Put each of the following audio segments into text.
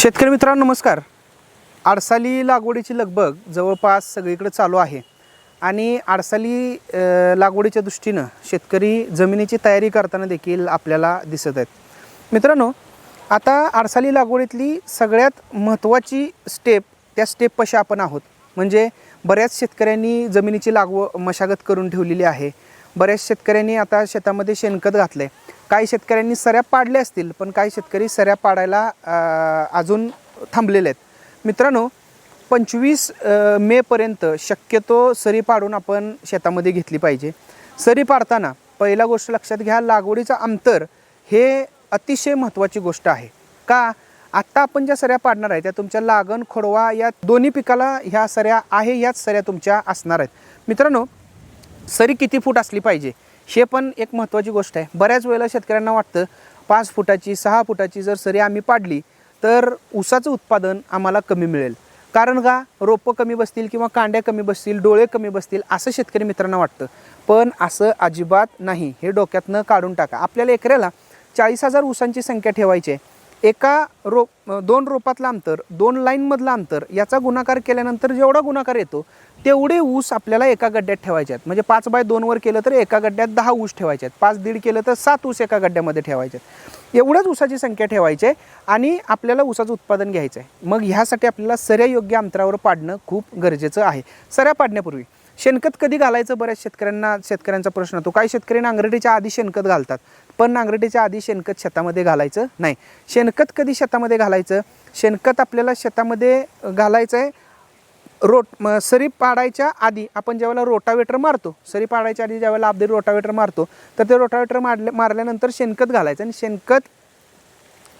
शेतकरी मित्रांनो नमस्कार. आडसाली लागवडीची लगबग जवळपास सगळीकडे चालू आहे. आणि आडसाली लागवडीच्या दृष्टीनं शेतकरी जमिनीची तयारी करताना देखील आपल्याला दिसत आहेत. मित्रांनो आता आडसाली लागवडीतली सगळ्यात महत्त्वाची स्टेप त्या स्टेपपाशी आपण आहोत. म्हणजे बऱ्याच शेतकऱ्यांनी जमिनीची लागव मशागत करून ठेवलेली आहे. बऱ्याच शेतकऱ्यांनी आता शेतामध्ये शेणखत घातलं आहे काही शेतकऱ्यांनी सऱ्या पाडल्या असतील पण काही शेतकरी सऱ्या पाडायला अजून थांबलेले आहेत. मित्रांनो पंचवीस मेपर्यंत शक्यतो सरी पाडून आपण शेतामध्ये घेतली पाहिजे. सरी पाडताना पहिला गोष्ट लक्षात घ्या लागवडीचं अंतर हे अतिशय महत्त्वाची गोष्ट आहे. का? आत्ता आपण ज्या सऱ्या पाडणार आहे त्या तुमच्या लागण खोडवा या दोन्ही पिकाला ह्या सऱ्या आहे याच सऱ्या तुमच्या असणार आहेत. मित्रांनो सरी किती फूट असली पाहिजे? हे पण एक महत्त्वाची गोष्ट आहे. बऱ्याच वेळेला शेतकऱ्यांना वाटतं पाच फुटाची सहा फुटाची जर सरी आम्ही पाडली तर ऊसाचं उत्पादन आम्हाला कमी मिळेल. कारण का? रोपं कमी बसतील किंवा कांड्या कमी बसतील डोळे कमी बसतील असं शेतकरी मित्रांना वाटतं. पण असं अजिबात नाही. हे डोक्यातनं काढून टाका. आपल्याला एकऱ्याला चाळीस हजार ऊसांची संख्या ठेवायची आहे. एका रोप दोन रोपातलं अंतर दोन लाईनमधलं अंतर याचा गुणाकार केल्यानंतर जेवढा गुणाकार येतो तेवढे ऊस आपल्याला एका गड्ड्यात ठेवायचे आहेत. म्हणजे पाच बाय दोनवर केलं तर एका गड्ड्यात दहा ऊस ठेवायचे आहेत. पाच दीड केलं तर सात ऊस एका गड्ड्यामध्ये ठेवायचे आहेत. एवढंच ऊसाची संख्या ठेवायची आहे आणि आपल्याला ऊसाचं उत्पादन घ्यायचं आहे. मग ह्यासाठी आपल्याला सऱ्या योग्य अंतरावर पाडणं खूप गरजेचं आहे. सऱ्या पाडण्यापूर्वी शेणखत कधी घालायचं बऱ्याच शेतकऱ्यांना शेतकऱ्यांचा प्रश्न होतो. काही शेतकरी नांगरटीच्या आधी शेणखत घालतात पण नांगरटीच्या आधी शेणखत शेतामध्ये घालायचं नाही. शेणखत कधी शेतामध्ये घालायचं? शेणखत आपल्याला शेतामध्ये घालायचं आहे रोट म सरी पाडायच्या आधी आपण ज्यावेळेला रोटावेटर मारतो सरी पाडायच्या आधी ज्यावेळेला आपली रोटावेटर मारतो तर ते रोटावेटर मारले मारल्यानंतर शेणखत घालायचं आणि शेणखत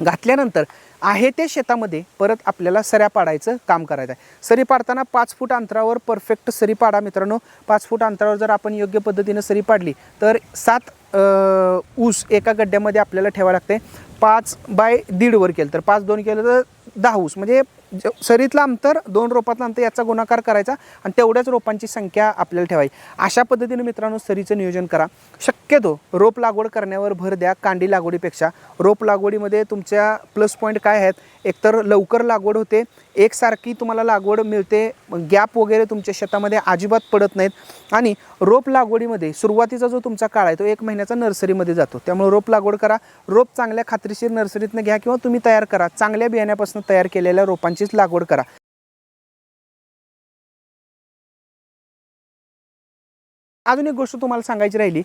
घातल्यानंतर आहे ते शेतामध्ये परत आपल्याला सऱ्या पाडायचं काम करायचं आहे. सरी पाडताना पाच फूट अंतरावर परफेक्ट सरी पाडा मित्रांनो. पाच फूट अंतरावर जर आपण योग्य पद्धतीनं सरी पाडली तर सात ऊस एका गड्ड्यामध्ये आपल्याला ठेवावं लागते पाच बाय दीडवर केलं तर पाच दोन केलं तर दहा ऊस म्हणजे सरीतलं अंतर दोन रोपातलं अंतर याचा गुणाकार करायचा आणि तेवढ्याच रोपांची संख्या आपल्याला ठेवायची. अशा पद्धतीने मित्रांनो सरीचं नियोजन करा. शक्यतो रोप लागवड करण्यावर भर द्या कांडी लागवडीपेक्षा. रोप लागवडीमध्ये तुमच्या प्लस पॉईंट काय आहेत? एकतर लवकर लागवड होते एकसारखी तुम्हाला लागवड मिळते गॅप वगैरे तुमच्या शेतामध्ये अजिबात पडत नाहीत आणि रोप लागवडीमध्ये सुरुवातीचा जो तुमचा काळ आहे तो एक महिन्याचा नर्सरीमध्ये जातो. त्यामुळे रोप लागवड करा रोप चांगल्या खात्रीशीर नर्सरीतनं घ्या किंवा तुम्ही तयार करा चांगल्या बियाण्यापासून तयार केलेल्या रोपांचीच लागवड करा. अजून एक गोष्ट तुम्हाला सांगायची राहिली.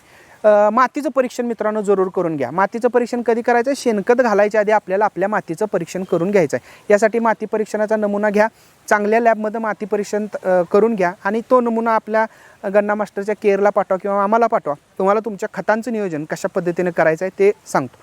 मातीचं परीक्षण मित्रांनो जरूर करून घ्या. मातीचं परीक्षण कधी करायचं? आहे शेणखत घालायच्या आधी आपल्याला आपल्या मातीचं परीक्षण करून घ्यायचं आहे यासाठी माती परीक्षणाचा नमुना घ्या. चांगल्या लॅबमध्ये माती परीक्षण करून घ्या. आणि तो नमुना आपल्या गन्ना मास्टरच्या केअरला पाठवा किंवा आम्हाला पाठवा. तुम्हाला तुमच्या खतांचं नियोजन कशा पद्धतीने करायचं आहे ते सांगतो.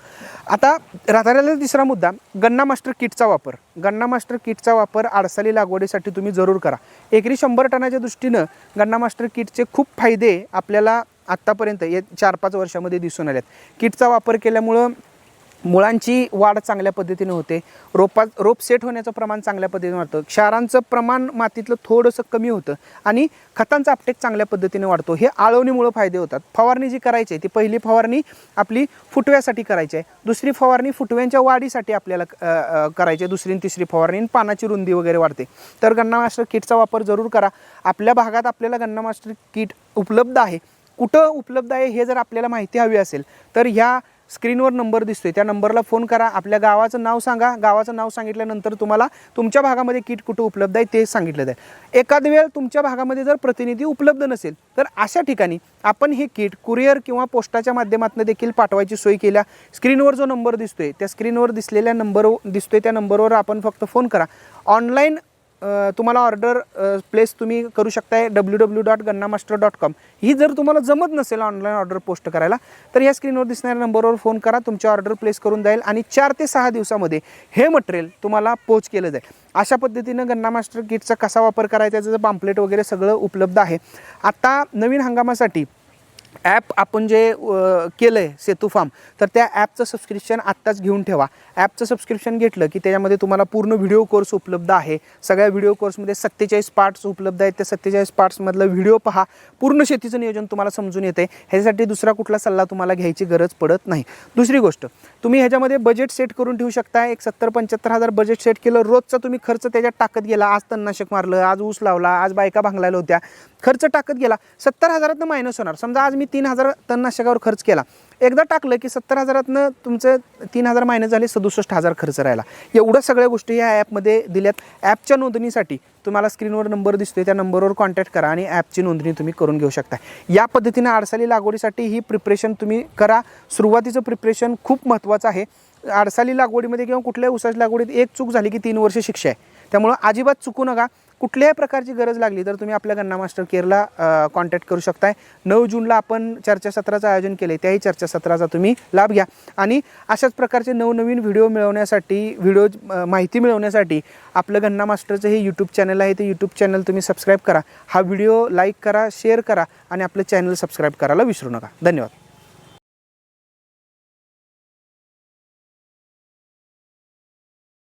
आता राहणाऱ्याला तिसरा मुद्दा गन्ना मास्टर किटचा वापर. गन्ना मास्टर किटचा वापर आडसाली लागवडीसाठी तुम्ही जरूर करा. एकरी शंभर टनाच्या दृष्टीनं गन्ना मास्टर किटचे खूप फायदे आपल्याला आत्तापर्यंत या चार पाच वर्षामध्ये दिसून आल्यात किटचा वापर केल्यामुळं मुळांची वाढ चांगल्या पद्धतीने होते. रोपा रोप सेट होण्याचं प्रमाण चांगल्या पद्धतीने वाढतं. क्षारांचं प्रमाण मातीतलं थोडंसं कमी होतं आणि खतांचा अपटेक चांगल्या पद्धतीने वाढतो. हे आळवणीमुळं फायदे होतात. फवारणी जी करायची आहे ती पहिली फवारणी आपली फुटव्यासाठी करायची आहे. दुसरी फवारणी फुटव्यांच्या वाढीसाठी आपल्याला करायची आहे. दुसरी आणि तिसरी फवारणी आणि पानाची रुंदी वगैरे वाढते. तर गन्ना मास्टर किटचा वापर जरूर करा. आपल्या भागात आपल्याला गन्ना मास्टर किट उपलब्ध आहे. कुठं उपलब्ध आहे हे जर आपल्याला माहिती हवी असेल तर ह्या स्क्रीनवर नंबर दिसतोय. त्या नंबरला फोन करा. आपल्या गावाचं नाव सांगा. गावाचं नाव सांगितल्यानंतर तुम्हाला तुमच्या भागामध्ये किट कुठं उपलब्ध आहे ते सांगितलं जाईल. एखाद वेळ तुमच्या भागामध्ये जर प्रतिनिधी उपलब्ध नसेल तर अशा ठिकाणी आपण हे किट कुरिअर किंवा पोस्टाच्या माध्यमातून देखील पाठवायची सोय केल्या. स्क्रीनवर जो नंबर दिसतोय त्या स्क्रीनवर दिसलेल्या नंबर दिसतोय त्या नंबरवर आपण फक्त फोन करा. ऑनलाईन तुम्हाला ऑर्डर प्लेस तुम्ही करू शकताय W W dot Ganna master dot com ही जर तुम्हाला जमत नसेल ऑनलाईन ऑर्डर पोस्ट करायला तर या स्क्रीनवर दिसणाऱ्या नंबरवर फोन करा तुमची ऑर्डर प्लेस करून जाईल आणि चार ते सहा दिवसामध्ये हे मटेरियल तुम्हाला पोच केलं जाईल. अशा पद्धतीनं गन्ना मास्टर किटचा कसा वापर करायचा त्याचं पाम्पलेट वगैरे सगळं उपलब्ध आहे. आत्ता नवीन हंगामासाठी ॲप आपण जे केलं आहे सेतू फार्म तर त्या ॲपचं सबस्क्रिप्शन आत्ताच घेऊन ठेवा. ॲपचं सबस्क्रिप्शन घेतलं की त्याच्यामध्ये तुम्हाला पूर्ण व्हिडिओ कोर्स उपलब्ध आहे. सगळ्या व्हिडिओ कोर्समध्ये सत्तेचाळीस पार्ट्स उपलब्ध आहेत. त्या सत्तेचाळीस पार्ट्समधलं व्हिडिओ पहा. पूर्ण शेतीचं नियोजन तुम्हाला समजून येते ह्याच्यासाठी दुसरा कुठला सल्ला तुम्हाला घ्यायची गरज पडत नाही. दुसरी गोष्ट तुम्ही ह्याच्यामध्ये बजेट सेट करून ठेवू शकता. एक सत्तर पंच्याहत्तर हजार बजेट सेट केलं रोजचा तुम्ही खर्च त्याच्यात टाकत गेला. आज तणनाशक मारलं आज ऊस लावला आज बायका भांगलायला होत्या. खर्च टाकत गेला. सत्तर हजारातनं मायनस होणार. समजा आज मी तीन हजार तणनाशकावर खर्च केला. एकदा टाकलं की सत्तर हजारातनं तुमचं तीन हजार मायनस झाले सदुसष्ट हजार खर्च राहिला. एवढ्या सगळ्या गोष्टी या ॲपमध्ये दिल्यात. ॲपच्या नोंदणीसाठी तुम्हाला स्क्रीनवर नंबर दिसतोय त्या नंबरवर कॉन्टॅक्ट करा आणि ॲपची नोंदणी तुम्ही करून घेऊ शकता. या पद्धतीनं आडसाली लागवडीसाठी ही प्रिपरेशन तुम्ही करा. सुरुवातीचं प्रिपरेशन खूप महत्त्वाचं आहे. आडसाली लागवडीमध्ये किंवा कुठल्याही उसाच्या लागवडीत एक चूक झाली की तीन वर्ष शिक्षा आहे. त्यामुळं अजिबात चुकू नका. कुठल्याही प्रकारची गरज लागली तर तुम्ही आपल्या गन्ना मास्टर केअरला कॉन्टॅक्ट करू शकताय. नऊ जूनला आपण चर्चासत्राचं आयोजन केले त्याही चर्चासत्राचा तुम्ही लाभ घ्या. आणि अशाच प्रकारचे नवनवीन व्हिडिओ मिळवण्यासाठी व्हिडिओ माहिती मिळवण्यासाठी आपलं गन्ना मास्टरचं हे यूट्यूब चॅनल आहे. ते यूट्यूब चॅनल तुम्ही सबस्क्राईब करा. हा व्हिडिओ लाईक करा शेअर करा आणि आपलं चॅनल सबस्क्राईब करायला विसरू नका. धन्यवाद.